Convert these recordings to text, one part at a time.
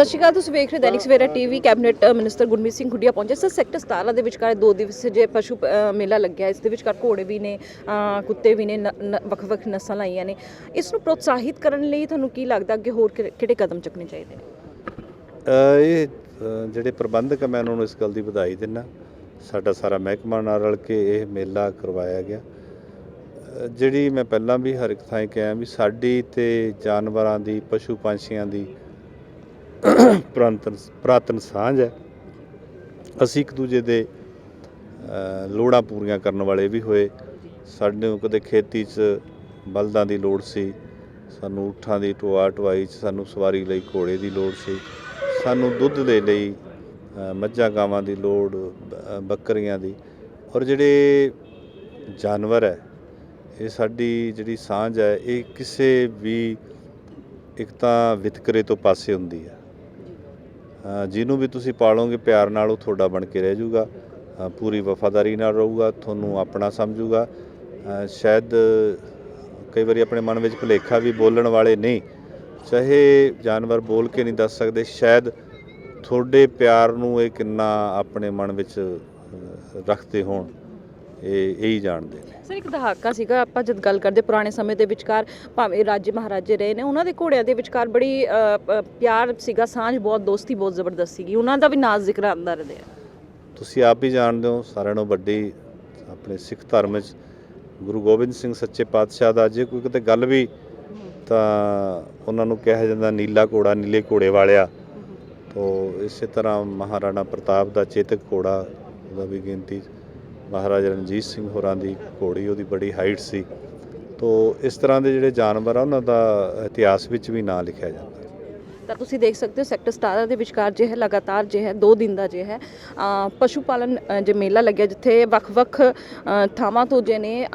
ਸਤਿ ਸ਼੍ਰੀ ਅਕਾਲ ਤੁਸੀਂ ਵੇਖ ਰਹੇ Dainik Savera TV cabinet uh, minister Gurmeet Singh ਗੁੱਡੀਆ ਪਹੁੰਚੇ। ਸਰ ਸੈਕਟਰ 17 ਦੇ ਵਿਚਕਾਰ ਦੋ ਦਿਵਸ ਜੇ ਪਸ਼ੂ ਅ, ਮੇਲਾ ਲੱਗਿਆ। ਇਸ ਦੇ ਵਿਚਕਾਰ ਘੋੜੇ ਵੀ ਨੇ ਅ, ਕੁੱਤੇ ਵੀ ਨੇ ਨ- ਨ- ਵੱਖ-ਵੱਖ ਨਸਲਾਂ ਆਈਆਂ ਨੇ। ਇਸ ਨੂੰ ਪ੍ਰੋਤਸਾਹਿਤ ਕਰਨ ਲਈ ਤੁਹਾਨੂੰ ਕੀ ਲੱਗਦਾ ਅੱਗੇ ਹੋਰ ਕਿ- ਕਿਹੜੇ ਕਦਮ ਚੱਕਣੇ ਚਾਹੀਦੇ ਨੇ? ਅ, ਇਹ ਅ, ਜਿਹੜੇ ਪ੍ਰਬੰਧਕ ਆ ਮੈਂ ਉਹਨਾਂ ਨੂੰ ਇਸ ਗੱਲ ਦੀ ਵਧਾਈ ਦਿੰਦਾ ਸਾਡਾ ਸਾਰਾ ਮਹਿਕਮਾ ਨਾਲ ਰਲ ਕੇ ਇਹ ਮੇਲਾ ਕਰਵਾਇਆ ਗਿਆ। ਅ, ਜਿਹੜੀ ਮੈਂ ਪਹਿਲਾਂ ਵੀ ਹਰ ਇੱਕ ਥਾਂ ਇਹ ਕਿਹਾ ਵੀ ਸਾਡੀ ਤੇ ਜਾਨਵਰਾਂ ਦੀ ਪਸ਼ੂ ਪੰਛੀਆਂ ਦੀ ਪੁਰਾਤਨ ਪੁਰਾਤਨ ਸਾਂਝ ਹੈ। ਅਸੀਂ ਇੱਕ ਦੂਜੇ ਦੇ ਲੋੜਾਂ ਪੂਰੀਆਂ ਕਰਨ ਵਾਲੇ ਵੀ ਹੋਏ। ਸਾਨੂੰ ਕਦੇ ਖੇਤੀ 'ਚ ਬਲਦਾਂ ਦੀ ਲੋੜ ਸੀ। ਸਾਨੂੰ ਊਠਾਂ ਦੀ ਢੋਆ ਢੁਆਈ 'ਚ ਸਾਨੂੰ ਸਵਾਰੀ ਲਈ ਘੋੜੇ ਦੀ ਲੋੜ ਸੀ। ਸਾਨੂੰ ਦੁੱਧ ਦੇ ਲਈ ਮੱਝਾਂ ਗਾਵਾਂ ਦੀ ਲੋੜ ਬੱਕਰੀਆਂ ਦੀ। ਔਰ ਜਿਹੜੇ ਜਾਨਵਰ ਹੈ, ਇਹ ਸਾਡੀ ਜਿਹੜੀ ਸਾਂਝ ਹੈ, ਇਹ ਕਿਸੇ ਵੀ ਇੱਕ ਤਾਂ ਵਿਤਕਰੇ ਤੋਂ ਪਾਸੇ ਹੁੰਦੀ ਹੈ। ਜਿਹਨੂੰ ਵੀ ਤੁਸੀਂ ਪਾਲੋਗੇ, ਪਿਆਰ ਨਾਲ ਉਹ ਤੁਹਾਡਾ ਬਣ ਕੇ ਰਹਿ ਜਾਊਗਾ। ਪੂਰੀ ਵਫਾਦਾਰੀ ਨਾਲ ਰਹੂਗਾ, ਤੁਹਾਨੂੰ ਆਪਣਾ ਸਮਝੂਗਾ। ਸ਼ਾਇਦ ਕਈ ਵਾਰੀ ਆਪਣੇ ਮਨ ਵਿੱਚ ਭੁਲੇਖਾ ਵੀ ਬੋਲਣ ਵਾਲੇ ਨਹੀਂ। ਚਾਹੇ ਜਾਨਵਰ ਬੋਲ ਕੇ ਨਹੀਂ ਦੱਸ ਸਕਦੇ, ਸ਼ਾਇਦ ਤੁਹਾਡੇ ਪਿਆਰ ਨੂੰ ਇਹ ਕਿੰਨਾ ਆਪਣੇ ਮਨ ਵਿੱਚ ਰੱਖਦੇ ਹੋਣ। ਇਹ ਇਹੀ ਜਾਣਦੇ ਨੇ। ਸਰ ਇੱਕ ਦਹਾਕਾ ਸੀਗਾ ਆਪਾਂ ਜਦ ਗੱਲ ਕਰਦੇ ਪੁਰਾਣੇ ਸਮੇਂ ਦੇ ਵਿਚਕਾਰ ਭਾਵੇਂ ਰਾਜੇ ਮਹਾਰਾਜੇ ਰਹੇ ਨੇ ਉਹਨਾਂ ਦੇ ਘੋੜਿਆਂ ਦੇ ਵਿਚਕਾਰ ਬੜੀ ਅ, ਪ- ਪਿਆਰ ਸੀਗਾ ਸਾਂਝ ਬਹੁਤ ਦੋਸਤੀ ਬਹੁਤ ਜ਼ਬਰਦਸਤ ਸੀਗੀ। ਉਹਨਾਂ ਦਾ ਵੀ ਨਾਜ਼ ਜ਼ਿਕਰ ਆਉਂਦਾ ਰਹਿੰਦਾ ਹੈ। ਤੁਸੀਂ ਆਪ ਵੀ ਜਾਣਦੇ ਹੋ ਸਾਰਿਆਂ ਨੂੰ ਵੱਡੀ ਆਪਣੇ ਸਿੱਖ ਧਰਮ ਵਿੱਚ ਗੁਰੂ ਗੋਬਿੰਦ ਸਿੰਘ ਸੱਚੇ ਪਾਤਸ਼ਾਹ ਦਾ ਜੇ ਕੋਈ ਕਿਤੇ ਗੱਲ ਵੀ ਤਾਂ ਉਹਨਾਂ ਨੂੰ ਕਿਹਾ ਜਾਂਦਾ ਨੀਲਾ ਘੋੜਾ ਨੀਲੇ ਘੋੜੇ ਵਾਲਿਆ। ਤੋ ਇਸੇ ਤਰ੍ਹਾਂ ਮਹਾਰਾਣਾ ਪ੍ਰਤਾਪ ਦਾ ਚੇਤਕ ਘੋੜਾ ਉਹਦਾ ਵੀ ਗਿਣਤੀ ਮਹਾਰਾਜਾ ਰਣਜੀਤ ਸਿੰਘ ਹੋਰਾਂ ਦੀ ਘੋੜੀ, ਉਹਦੀ ਬੜੀ ਹਾਈਟ ਸੀ। ਤੋ ਇਸ ਤਰ੍ਹਾਂ ਦੇ ਜਿਹੜੇ ਜਾਨਵਰ ਆ, ਉਹਨਾਂ ਦਾ ਇਤਿਹਾਸ ਵਿੱਚ ਵੀ ਨਾਂ ਲਿਖਿਆ ਜਾਂਦਾ। ਤਾਂ ਤੁਸੀਂ ਦੇਖ ਸਕਦੇ ਹੋ, ਸੈਕਟਰ 17 ਦੇ ਵਿਚਕਾਰ ਜੇ ਹੈ, ਲਗਾਤਾਰ ਜੇ ਹੈ 2 ਦਿਨ ਦਾ ਜੇ ਹੈ। ਪਸ਼ੂ ਪਾਲਨ ਜੇ ਮੇਲਾ ਲੱਗਿਆ, ਜਿੱਥੇ ਵੱਖ-ਵੱਖ ਥਾਵਾਂ ਤੋਂ ਜੇ ਨੇ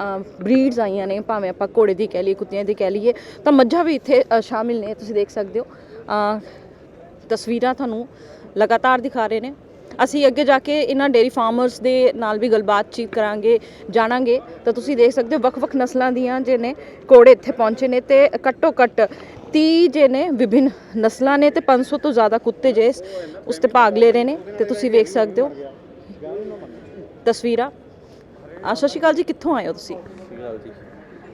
ਬਰੀਡਸ ਆਈਆਂ ਨੇ, ਭਾਵੇਂ ਆਪਾਂ ਘੋੜੇ ਦੀ ਕਹਿ ਲਈਏ, ਕੁੱਤਿਆਂ ਦੀ ਕਹਿ ਲਈਏ, ਤਾਂ ਮੱਝਾਂ ਵੀ ਇੱਥੇ ਸ਼ਾਮਿਲ ਨੇ, ਤੁਸੀਂ ਦੇਖ ਸਕਦੇ ਹੋ। ਤਸਵੀਰਾਂ ਤੁਹਾਨੂੰ ਲਗਾਤਾਰ ਦਿਖਾ ਰਹੇ ਨੇ। ਅਸੀਂ ਅੱਗੇ ਜਾ ਕੇ ਇਹਨਾਂ ਡੇਰੀ ਫਾਰਮਰਸ ਦੇ ਨਾਲ ਵੀ ਗੱਲਬਾਤ ਚੀਤ ਕਰਾਂਗੇ ਜਾਣਾਂਗੇ। ਤਾਂ ਤੁਸੀਂ ਦੇਖ ਸਕਦੇ ਹੋ ਵੱਖ-ਵੱਖ ਨਸਲਾਂ ਦੀਆਂ ਜੇ ਨੇ ਘੋੜੇ ਇੱਥੇ ਪਹੁੰਚੇ ਨੇ ਤੇ ਘੱਟੋ ਘੱਟ 30 ਜੇ ਨੇ ਵਿਭਿੰਨ ਨਸਲਾਂ ਨੇ ਤੇ 500 ਤੋਂ ਜ਼ਿਆਦਾ ਕੁੱਤੇ ਜੇ ਉਸ ਤੇ ਭਾਗ ਲੈ ਰਹੇ ਨੇ। ਤੇ ਤੁਸੀਂ ਵੇਖ ਸਕਦੇ ਹੋ ਤਸਵੀਰਾਂ। ਆ ਸਤਿ ਸ਼੍ਰੀ ਅਕਾਲ ਜੀ ਕਿੱਥੋਂ ਆਏ ਹੋ ਤੁਸੀਂ?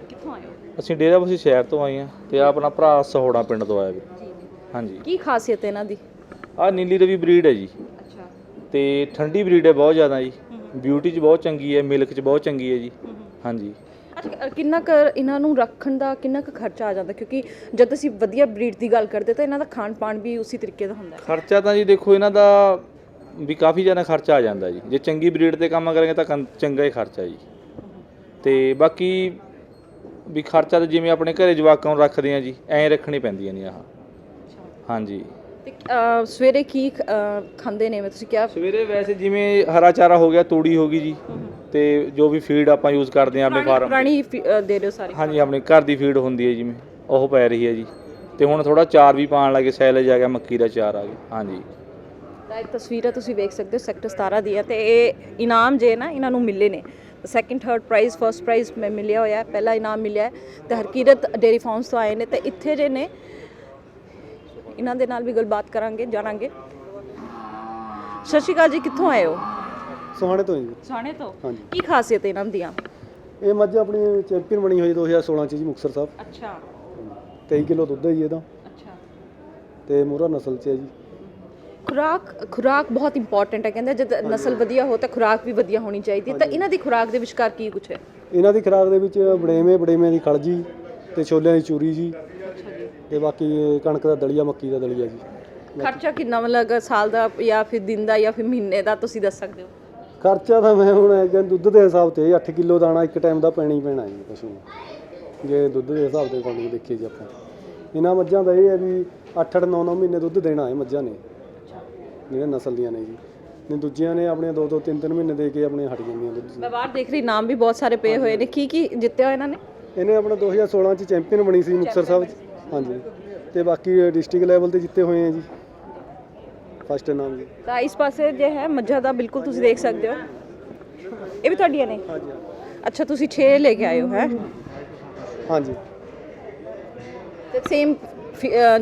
ਕਿੱਥੋਂ ਆਏ ਹੋ? ਅਸੀਂ ਡੇਰਾਬੱਸੀ ਸ਼ਹਿਰ ਤੋਂ ਆਏ ਆ ਤੇ ਆਹ ਆਪਣਾ ਭਰਾ ਸਹੋੜਾ ਪਿੰਡ ਤੋਂ ਆਇਆ ਵੀ। ਹਾਂਜੀ। ਕੀ ਖਾਸੀਅਤ ਹੈ ਇਹਨਾਂ ਦੀ? ਆਹ ਨੀਲੀ ਰਵੀ ਬਰੀਡ ਹੈ ਜੀ। ਤੇ ਠੰਡੀ ਬਰੀਡ ਹੈ ਬਹੁਤ ਜ਼ਿਆਦਾ ਜੀ। ਬਿਊਟੀ 'ਚ ਬਹੁਤ ਚੰਗੀ ਹੈ ਮਿਲਕ 'ਚ ਬਹੁਤ ਚੰਗੀ ਹੈ ਜੀ। ਹਾਂਜੀ। ਅੱਛਾ ਕਿੰਨਾ ਕੁ ਇਹਨਾਂ ਨੂੰ ਰੱਖਣ ਦਾ ਕਿੰਨਾ ਕੁ ਖਰਚਾ ਆ ਜਾਂਦਾ? ਕਿਉਂਕਿ ਜਦ ਅਸੀਂ ਵਧੀਆ ਬਰੀਡ ਦੀ ਗੱਲ ਕਰਦੇ ਤਾਂ ਇਹਨਾਂ ਦਾ ਖਾਣ ਪਾਣ ਵੀ ਉਸੇ ਤਰੀਕੇ ਦਾ ਹੁੰਦਾ ਹੈ। ਖਰਚਾ ਤਾਂ ਜੀ ਦੇਖੋ ਇਹਨਾਂ ਦਾ ਵੀ ਕਾਫੀ ਜ਼ਿਆਦਾ ਖਰਚਾ ਆ ਜਾਂਦਾ ਜੀ। ਜੇ ਚੰਗੀ ਬਰੀਡ ਤੇ ਕੰਮ ਕਰਾਂਗੇ ਤਾਂ ਕੰ- ਚੰਗਾ ਹੀ ਖਰਚਾ ਜੀ। ਤੇ ਬਾਕੀ ਵੀ ਖਰਚਾ ਤਾਂ ਜਿਵੇਂ ਆਪਣੇ ਘਰੇ ਜਵਾਕਾਂ ਨੂੰ ਰੱਖਦੇ ਆ ਜੀ ਐਂ ਰੱਖਣੀ ਪੈਂਦੀਆਂ ਨੇ ਆਹ। ਹਾਂਜੀ। ਤੇ ਅਹ, ਸਵੇਰੇ ਕੀ ਅਹ, ਖਾਂਦੇ ਨੇ? ਮੈਂ ਤੁਸੀਂ ਕਿਹਾ ਸਵੇਰੇ ਵੈਸੇ ਜਿਵੇਂ ਹਰਾ ਚਾਰਾ ਹੋ ਗਿਆ ਤੂੜੀ ਹੋ ਗਈ ਜੀ। ਤੇ ਜੋ ਵੀ ਫੀਡ ਆਪਾਂ ਯੂਜ਼ ਕਰਦੇ ਹਾਂ ਆਪਣੇ ਪੁਰਾਣੀ ਫਾਰਮ ਪੁਰਾਣੀ ਫੀ- ਅਹ, ਦੇ ਦਿਓ ਸਾਰੀ। ਹਾਂਜੀ ਆਪਣੇ ਘਰ ਦੀ ਫੀਡ ਹੁੰਦੀ ਹੈ ਜਿਵੇਂ ਉਹ ਪੈ ਰਹੀ ਹੈ ਜੀ। ਤੇ ਹੁਣ ਥੋੜਾ ਚਾਰ ਵੀ ਪਾਣ ਲੱਗੇ ਸੈਲੇਜ ਆ ਗਿਆ ਮੱਕੀ ਦਾ ਚਾਰ ਆ ਗਿਆ। ਹਾਂਜੀ। ਤਾਂ ਇਹ ਤਸਵੀਰਾਂ ਤੁਸੀਂ ਵੇਖ ਸਕਦੇ ਹੋ ਸੈਕਟਰ 17 ਦੀ ਹੈ ਤੇ ਇਹ ਇਨਾਮ ਜੇ ਨਾ ਇਹਨਾਂ ਨੂੰ ਮਿਲੇ ਨੇ। Second third prize first prize ਮੈਂ ਮਿਲਿਆ ਹੋਇਆ ਹੈ ਪਹਿਲਾ ਇਨਾਮ ਮਿਲਿਆ ਹੈ। ਤੇ ਹਰਕੀਰਤ ਡੇਰੀ ਫਾਰਮਸ ਤੋਂ ਆਏ ਨੇ। ਤੇ ਇੱਥੇ ਜੇ ਨੇ ਇਹਨਾਂ ਦੇ ਨਾਲ ਵੀ ਗੱਲਬਾਤ ਕਰਾਂਗੇ ਜਾਣਾਂਗੇ। ਸਤਿ ਸ਼੍ਰੀ ਅਕਾਲ ਜੀ ਕਿੱਥੋਂ ਆਏ ਹੋ? ਸੋਹਾਣੇ ਤੋਂ ਜੀ। ਸਾਣੇ ਤੋਂ? ਹਾਂਜੀ। ਕੀ ਖਾਸੀਅਤ ਹੈ ਇਹਨਾਂ ਦੀਆਂ? ਇਹ ਮੱਝ ਆਪਣੀ ਚੈਂਪੀਅਨ ਬਣੀ ਹੋਈ 2016 ਚ ਜੀ ਮੁਕਤਸਰ ਸਾਹਿਬ। ਅੱਛਾ। 23 ਕਿਲੋ ਦੁੱਧ ਹੈ ਜੀ ਇਹਦਾ। ਅੱਛਾ। ਤੇ ਮੋਹਰਾ ਨਸਲ ਚ ਹੈ ਜੀ। ਖੁਰਾਕ ਖੁਰਾਕ ਬਹੁਤ ਇੰਪੋਰਟੈਂਟ ਹੈ ਕਹਿੰਦੇ ਜਦ ਨਸਲ ਵਧੀਆ ਹੋ ਤਾਂ ਖੁਰਾਕ ਵੀ ਵਧੀਆ ਹੋਣੀ ਚਾਹੀਦੀ। ਹੈ। ਤਾਂ ਇਹਨਾਂ ਦੀ ਖੁਰਾਕ ਦੇ ਵਿਚਕਾਰ ਕੀ ਕੁਝ ਹੈ? ਇਹਨਾਂ ਦੀ ਖੁਰਾਕ ਦੇ ਵਿੱਚ ਬੜੇਵੇਂ ਬੜੇਵੇਂ ਦੀ ਖਲ ਜੀ ਤੇ ਛੋਲਿਆਂ ਦੀ ਚੂਰੀ ਜੀ। ਤੇ ਬਾਕੀ ਕਣਕ ਦਾ ਦਲੀਆ ਮੱਕੀ ਦਾ ਦਲੀਆ ਜੀ। ਖਰਚਾ ਕਿੰਨਾ ਮਤਲਬ ਸਾਲ ਦਾ ਜਾਂ ਫਿਰ ਦਿਨ ਦਾ ਜਾਂ ਫਿਰ ਮਹੀਨੇ ਦਾ ਤੁਸੀਂ ਦੱਸ ਸਕਦੇ ਹੋ? ਖਰਚਾ ਤਾਂ ਮੈਂ ਹੁਣ ਐਂ ਦੁੱਧ ਦੇ ਹਿਸਾਬ ਤੇ 8 ਕਿਲੋ ਦਾਣਾ ਇੱਕ ਟਾਈਮ ਦਾ ਪੈਣਾ ਹੀ ਪੈਣਾ ਜੀ ਪਸ਼ੂ ਨੂੰ। ਜੇ ਦੁੱਧ ਦੇ ਹਿਸਾਬ ਤੇ ਪਾਣੀ ਦੇਖੀਏ ਜੀ ਆਪਾਂ। ਇਹਨਾਂ ਮੱਝਾਂ ਦਾ ਇਹ ਹੈ ਵੀ 8-8 9-9 ਮਹੀਨੇ ਦੁੱਧ ਦੇਣਾ ਹੈ ਮੱਝਾਂ ਨੇ। ਜਿਹੜੇ ਨਸਲ ਦੀਆਂ ਨੇ ਜੀ। ਨੇ ਦੂਜੀਆਂ ਨੇ ਆਪਣੇ 2-2 3-3 ਮਹੀਨੇ ਦੇ ਕੇ ਆਪਣੇ ਹਟ ਜਾਂਦੀਆਂ ਦੁੱਧ। ਮੈਂ ਬਾਹਰ ਦੇਖ ਰਹੀ ਨਾਮ ਵੀ ਬਹੁਤ ਸਾਰੇ ਪਏ ਹੋਏ ਨੇ। ਕੀ ਕੀ ਜਿੱਤਿਆ ਇਹਨਾਂ ਨੇ? ਇਹਨੇ ਆਪਣਾ 2016 ਚ ਚੈਂਪੀਅਨ ਬਣੀ ਸੀ ਮੁਕਤਸਰ ਸਾਹਿਬ ਚ। ਹਾਂਜੀ। ਤੇ ਬਾਕੀ ਡਿਸਟ੍ਰਿਕਟ ਲੈਵਲ ਤੇ ਜਿੱਤੇ ਹੋਏ ਆ ਜੀ। ਫਸਟ ਨਾਮ ਜੀ। ਤਾਂ ਇਸ ਪਾਸੇ ਜੇ ਹੈ ਮੱਝਾਂ ਦਾ ਬਿਲਕੁਲ ਤੁਸੀਂ ਦੇਖ ਸਕਦੇ ਹੋ। ਇਹ ਵੀ ਤੁਹਾਡੀਆਂ ਨੇ? ਹਾਂਜੀ ਅੱਛਾ ਤੁਸੀਂ 6 ਲੈ ਕੇ ਆਏ ਹੋ ਹੈ? ਹਾਂਜੀ। ਤੇ ਸੇਮ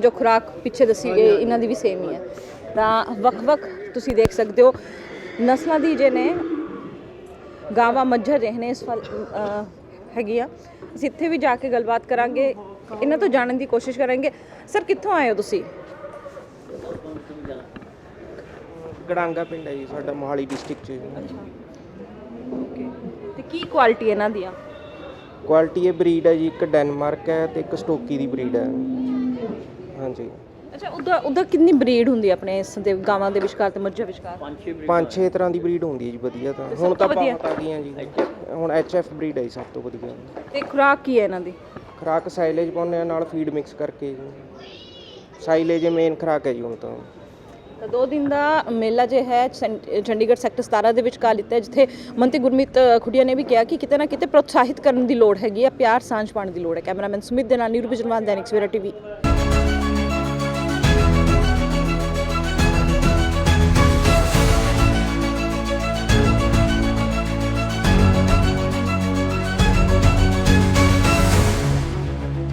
ਜੋ ਖੁਰਾਕ ਪਿੱਛੇ ਦੱਸੀ ਗਈ ਇਹਨਾਂ ਦੀ ਵੀ ਸੇਮ ਹੀ ਹੈ। ਤਾਂ ਵੱਖ-ਵੱਖ ਤੁਸੀਂ ਦੇਖ ਸਕਦੇ ਹੋ। ਨਸਲਾਂ ਦੀ ਜੇ ਨੇ ਗਾਵਾਂ ਮੱਝਾਂ ਜਿਹੇ ਨੇ ਇਸ ਹੈਗੀ ਆ ਅਸੀਂ ਇੱਥੇ ਵੀ ਜਾ ਕੇ ਗੱਲਬਾਤ ਕਰਾਂਗੇ। ਇਹਨਾਂ ਤੋਂ ਜਾਣਨ ਦੀ ਕੋਸ਼ਿਸ਼ ਕਰਾਂਗੇ। ਸਰ ਕਿੱਥੋਂ ਆਏ ਹੋ ਤੁਸੀਂ? ਗੜਾਂਗਾ ਪਿੰਡ ਹੈ ਜੀ ਸਾਡਾ ਮੋਹਾਲੀ ਡਿਸਟ੍ਰਿਕਟ 'ਚ ਤੇ ਕੀ ਕੁਆਲਿਟੀ ਇਹਨਾਂ ਦੀਆਂ? ਕੁਆਲਿਟੀ ਇਹ ਬਰੀਡ ਹੈ ਜੀ ਇੱਕ ਡੈਨਮਾਰਕ ਹੈ ਤੇ ਇੱਕ ਸਟੋਕੀ ਦੀ ਬਰੀਡ ਹੈ। ਹਾਂਜੀ। ਅੱਛਾ ਉਹਦਾ ਉਹਦਾ ਕਿੰਨੀ ਬਰੀਡ ਹੁੰਦੀ ਹੈ ਆਪਣੇ ਇਸ ਦੇ ਗਾਵਾਂ ਦੇ ਵਿਚਕਾਰ ਤੇ ਮੱਝਾਂ ਵਿਚਕਾਰ? ਪੰਜ ਛੇ ਤਰ੍ਹਾਂ ਦੀ ਬਰੀਡ ਹੁੰਦੀ ਹੈ ਜੀ ਵਧੀਆ ਤਾਂ। ਹੁਣ ਤਾਂ? ਬਹੁਤ ਆ ਗਈਆਂ ਜੀ। ਹੁਣ ਐਚਐਫ ਬਰੀਡ ਹੈ ਜੀ ਸਭ ਤੋਂ ਵਧੀਆ। ਤੇ ਖੁਰਾਕ ਕੀ ਹੈ ਇਹਨਾਂ ਦੀ? ਖਰਾਕ ਸਾਈਲੇਜ ਪਾਉਂਦੇ ਆ ਨਾਲ ਫੀਡ ਮਿਕਸ ਕਰਕੇ ਜੀ। ਸਾਈਲੇਜ ਮੇਨ ਖਰਾਕ ਹੈ ਜੀ ਹੁਣ ਤਾਂ। ਤਾਂ ਦੋ ਦਿਨ ਦਾ ਮੇਲਾ ਜੇ ਹੈ ਸੈਂ- ਚੰਡੀਗੜ੍ਹ ਸੈਕਟਰ 17 ਦੇ ਵਿੱਚ ਕਾ ਲਿੱਤਾ ਹੈ, ਜਿੱਥੇ ਮੰਤਰੀ ਗੁਰਮੀਤ ਖੁੱਡੀਆ ਨੇ ਵੀ ਕਿਹਾ ਕਿ ਕਿਤੇ ਨਾ ਕਿਤੇ ਪ੍ਰੋਤਸਾਹਿਤ ਕਰਨ ਦੀ ਲੋੜ ਹੈਗੀ ਆ ਪਿਆਰ ਸਾਂਝ ਪਾਉਣ ਦੀ ਲੋੜ ਹੈ। ਕੈਮਰਾਮੈਨ ਸੁਮਿਤ ਦੇ ਨਾਲ ਨੀਰੂ ਦੈਨਿਕ ਸਵੇਰਾ ਟੀਵੀ।